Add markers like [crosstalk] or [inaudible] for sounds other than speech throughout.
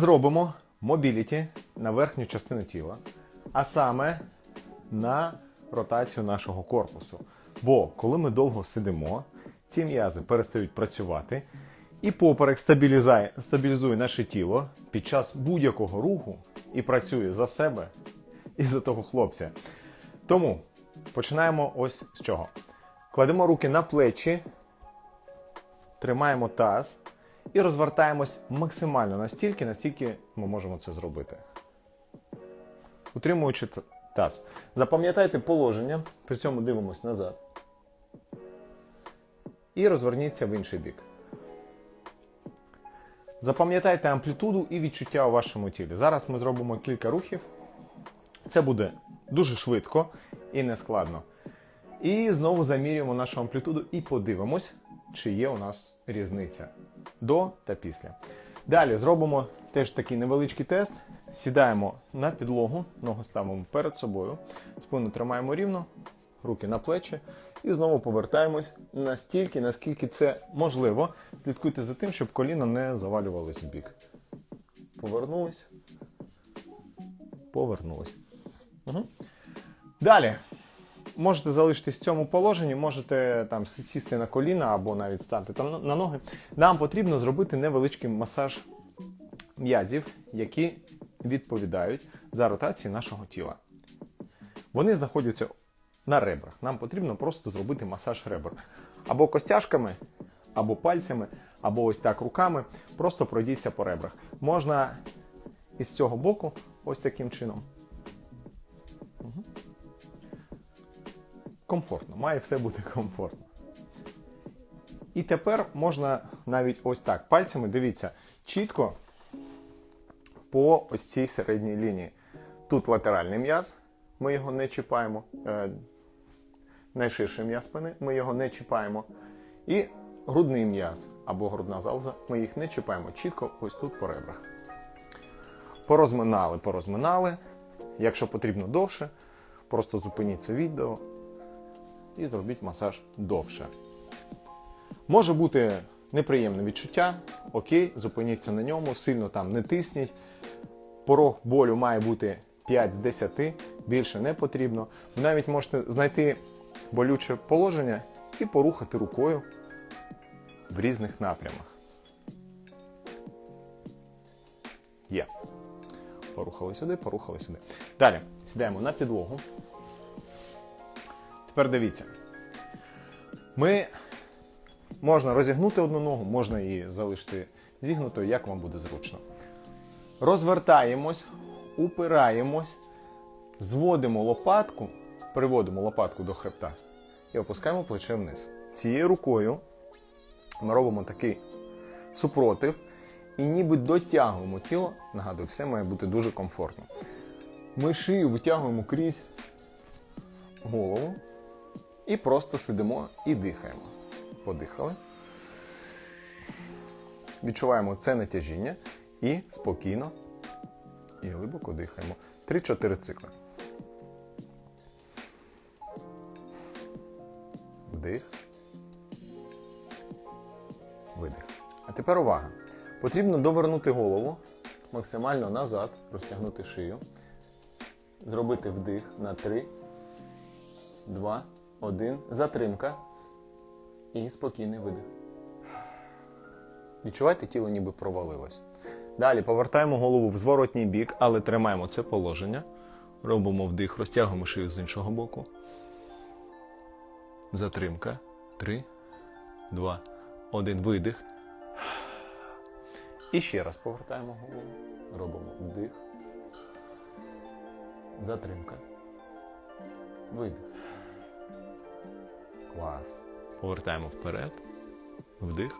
Зробимо мобіліті на верхню частину тіла, а саме на ротацію нашого корпусу. Бо коли ми довго сидимо, ці м'язи перестають працювати, і поперек стабілізує, стабілізує наше тіло під час будь-якого руху і працює за себе і за того хлопця. Тому починаємо ось з чого. Кладемо руки на плечі, тримаємо таз і розвертаємось максимально настільки, настільки ми можемо це зробити. Утримуючи таз. Запам'ятайте положення, при цьому дивимось назад. І розверніться в інший бік. Запам'ятайте амплітуду і відчуття у вашому тілі. Зараз ми зробимо кілька рухів. Це буде дуже швидко і не складно. І знову замірюємо нашу амплітуду і подивимось, чи є у нас різниця до та після. Далі зробимо теж такий невеличкий тест. Сідаємо на підлогу, ноги ставимо перед собою, спину тримаємо рівно, руки на плечі. І знову повертаємось настільки, наскільки це можливо. Слідкуйте за тим, щоб коліна не завалювались в бік. Повернулись. Повернулись. Угу. Далі. Можете залишитись в цьому положенні, можете там сісти на коліна або навіть стати там на- на ноги. Нам потрібно зробити невеличкий масаж м'язів, які відповідають за ротацію нашого тіла. Вони знаходяться на ребрах. Нам потрібно просто зробити масаж ребер. Або костяшками, або пальцями, або ось так руками. Просто пройдіться по ребрах. Можна із цього боку, ось таким чином. Мгм. Комфортно, має все бути комфортно. І тепер можна навіть ось так пальцями, дивіться, чітко по ось цій середній лінії. Тут латеральний м'яз, ми його не чіпаємо. Е, найширший м'яз спини, ми його не чіпаємо. І грудний м'яз або грудна залоза, ми їх не чіпаємо чітко ось тут по ребрах. Порозминали, порозминали. Якщо потрібно довше, просто зупиніть це відео і зробіть масаж довше. Може бути неприємне відчуття, окей, зупиніться на ньому, сильно там не тисніть. Порог болю має бути 5 з 10, більше не потрібно. Ви навіть можете знайти болюче положення і порухати рукою в різних напрямах. Є. Порухали сюди, порухали сюди. Далі сідаємо на підлогу. Тепер дивіться. Ми можна розігнути одну ногу, можна її залишити зігнутою, як вам буде зручно. Розвертаємось, упираємось, зводимо лопатку, приводимо лопатку до хребта і опускаємо плече вниз. Цією рукою ми робимо такий супротив і ніби дотягуємо тіло. Нагадую, все має бути дуже комфортно. Ми шию витягуємо крізь голову і просто сидимо і дихаємо. Подихали. Відчуваємо це натяжіння і спокійно і глибоко дихаємо. 3-4 цикли. Вдих. Видих. А тепер увага. Потрібно довернути голову максимально назад, розтягнути шию. Зробити вдих на 3, 2, 1. Затримка. І спокійний видих. Відчувайте, тіло ніби провалилось. Далі повертаємо голову в зворотній бік, але тримаємо це положення. Робимо вдих, розтягуємо шию з іншого боку. Затримка. Три, два, один. Видих. І ще раз повертаємо голову. Робимо вдих. Затримка. Видих. Клас. Повертаємо вперед. Вдих.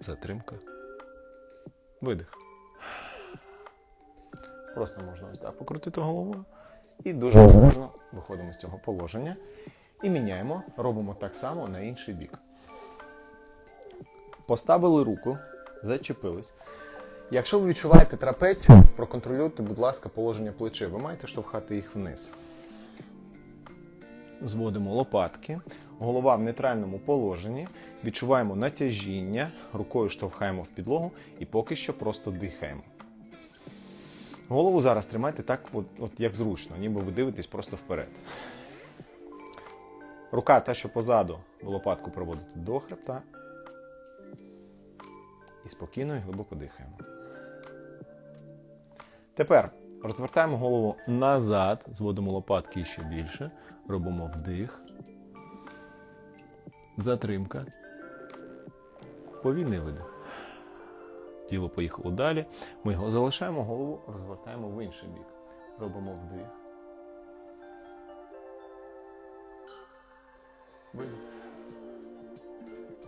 Затримка. Видих. Просто можна ось так покрутити головою. І дуже обережно виходимо з цього положення. І міняємо, робимо так само на інший бік. Поставили руку, зачепились. Якщо ви відчуваєте трапецію, проконтролюйте, будь ласка, положення плечей. Ви маєте штовхати їх вниз. Зводимо лопатки, Голова в нейтральному положенні. Відчуваємо натяжіння, рукою штовхаємо в підлогу і поки що просто дихаємо. Голову зараз тримайте так, от, от як зручно, ніби ви дивитесь просто вперед. Рука та, що позаду, лопатку проводите до хребта. І спокійно і глибоко дихаємо. Тепер розвертаємо голову назад, зводимо лопатки ще більше, робимо вдих, затримка, повільний видих. Тіло поїхало далі. Ми його залишаємо, голову розвертаємо в інший бік. Робимо вдих. Видих.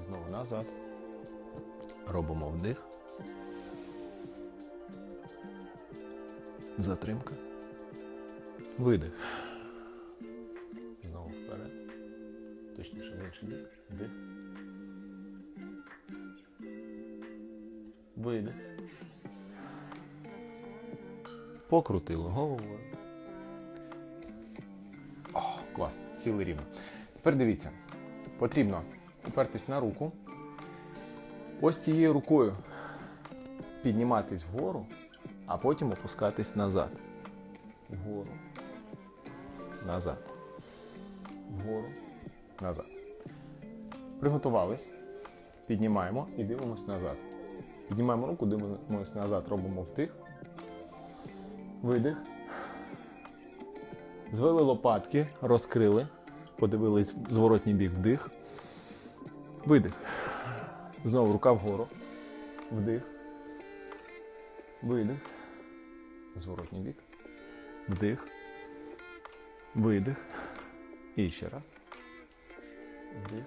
Знову назад. Робимо вдих. Затримка. Видих. Знову вперед. Точніше в інший бік. Вдих. Видих. Покрутило головою. О, клас. Сіли рівно. Тепер дивіться. Потрібно опертись на руку. Ось цією рукою підніматись вгору, а потім опускатись назад. Вгору. Назад. Вгору. Назад. Приготувались. Піднімаємо і дивимось назад. Піднімаємо руку, дивимось назад, робимо вдих. Видих. Звели лопатки, розкрили. Подивились в зворотній бік вдих. Видих. Знову рука вгору. Вдих. Видих. Зворотній бік. Вдих. Видих. І ще раз. Вдих.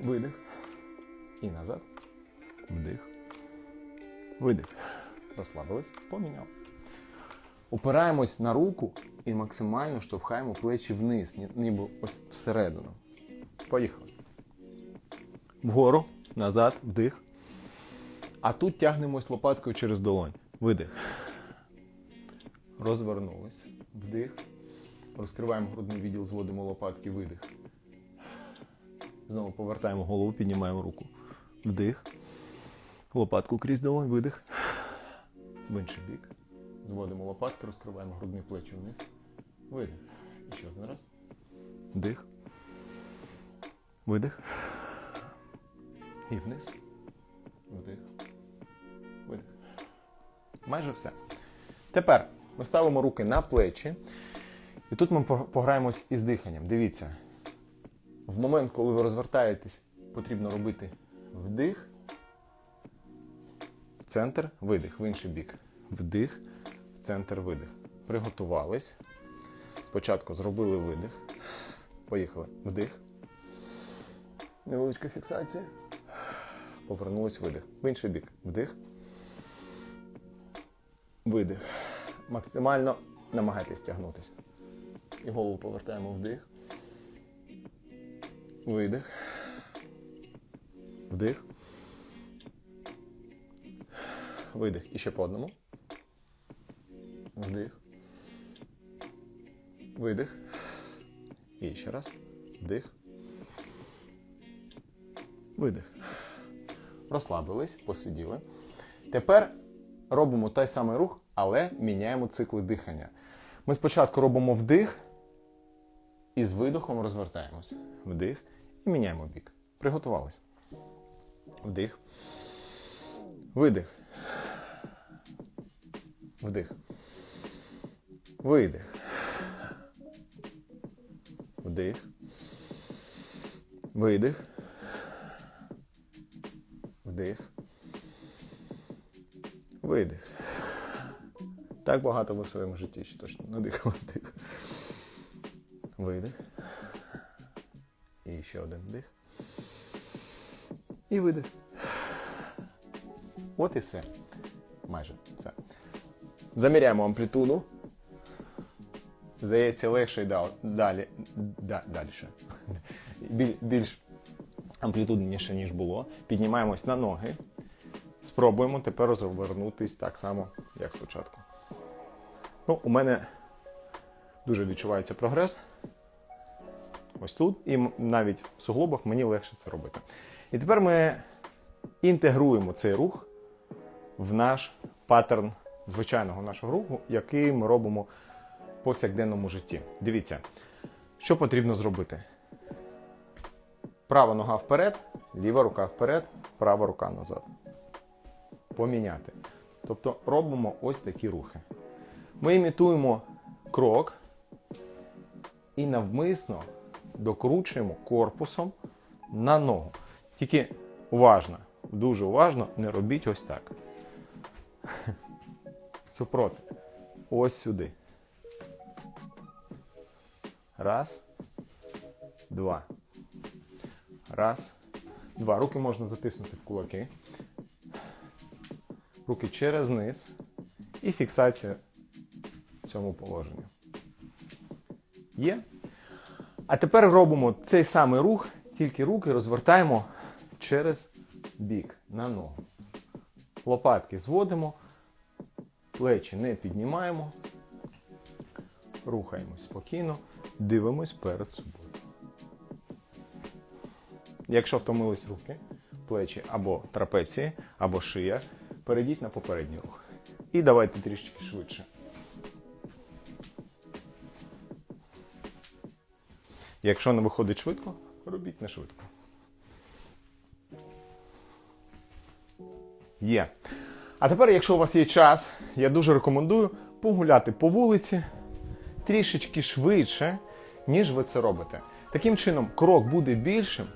Видих. І назад. Вдих. Видих. Розслабились. Поміняв. Опираємось на руку і максимально штовхаємо плечі вниз, ніби ось всередину. Поїхали. Вгору, назад, вдих. А тут тягнемось лопаткою через долонь. Видих. Розвернулись. Вдих. Розкриваємо грудний відділ, зводимо лопатки, видих. Знову повертаємо голову, піднімаємо руку. Вдих. Лопатку крізь долонь, видих. В інший бік. Зводимо лопатки, розкриваємо грудні плечі вниз. Видих. І ще один раз. Вдих. Видих. І вниз. Майже все. Тепер ми ставимо руки на плечі. І тут ми по- пограємось із диханням. Дивіться. В момент, коли ви розвертаєтесь, потрібно робити вдих, центр, видих, в інший бік. Вдих, центр, видих. Приготувались. Спочатку зробили видих. Поїхали. Вдих. Невеличка фіксація. Повернулись видих. В інший бік. Вдих. Видих. Максимально намагайтесь тягнутися. І голову повертаємо вдих. Видих. Вдих. Видих. І ще по одному. Вдих. Видих. І ще раз. Вдих. Видих. Розслабились, посиділи. Тепер робимо той самий рух, але міняємо цикли дихання. Ми спочатку робимо вдих і з видихом розвертаємося. Вдих і міняємо бік. Приготувались. Вдих. Видих. Вдих. Видих. Вдих. Видих. Вдих. Видих. Так багато ви в своєму житті ще точно не дихали вдих. Видих. І ще один вдих. І видих. От і все. Майже все. Заміряємо амплітуду. Здається, легше і далі. Далі. Біль, більш амплітудніше, ніж було. Піднімаємось на ноги. Спробуємо тепер розвернутись так само, як спочатку. Ну, у мене дуже відчувається прогрес. ось тут, і навіть в суглобах мені легше це робити. І тепер ми інтегруємо цей рух в наш паттерн звичайного нашого руху, який ми робимо в повсякденному житті. Дивіться, що потрібно зробити. Права нога вперед, ліва рука вперед, права рука назад. Поміняти. Тобто робимо ось такі рухи. Ми імітуємо крок і навмисно докручуємо корпусом на ногу. Тільки уважно, дуже уважно, не робіть ось так. [laughs] Супроти. Ось сюди. Раз. Два. Раз. Два. Руки можна затиснути в кулаки. Руки через низ. І фіксація в цьому положенні. Є. А тепер робимо цей самий рух, тільки руки розвертаємо через бік на ногу. Лопатки зводимо, плечі не піднімаємо. Рухаємось спокійно, дивимось перед собою. Якщо втомились руки, плечі або трапеції, або шия, перейдіть на попередній рух. І давайте трішки швидше. Якщо не виходить швидко, робіть не швидко. Є. А тепер, якщо у вас є час, я дуже рекомендую погуляти по вулиці трішечки швидше, ніж ви це робите. Таким чином, крок буде більшим,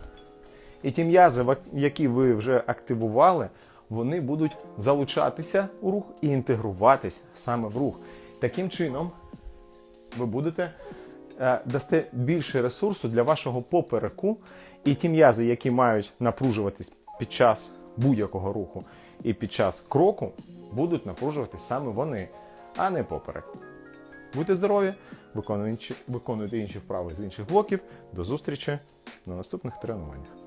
і ті м'язи, які ви вже активували, вони будуть залучатися у рух і інтегруватись саме в рух. Таким чином, ви будете е, дасте більше ресурсу для вашого попереку, і ті м'язи, які мають напружуватись під час будь-якого руху і під час кроку, будуть напружуватись саме вони, а не поперек. Будьте здорові, виконуйте інші- вправи з інших блоків. До зустрічі на наступних тренуваннях.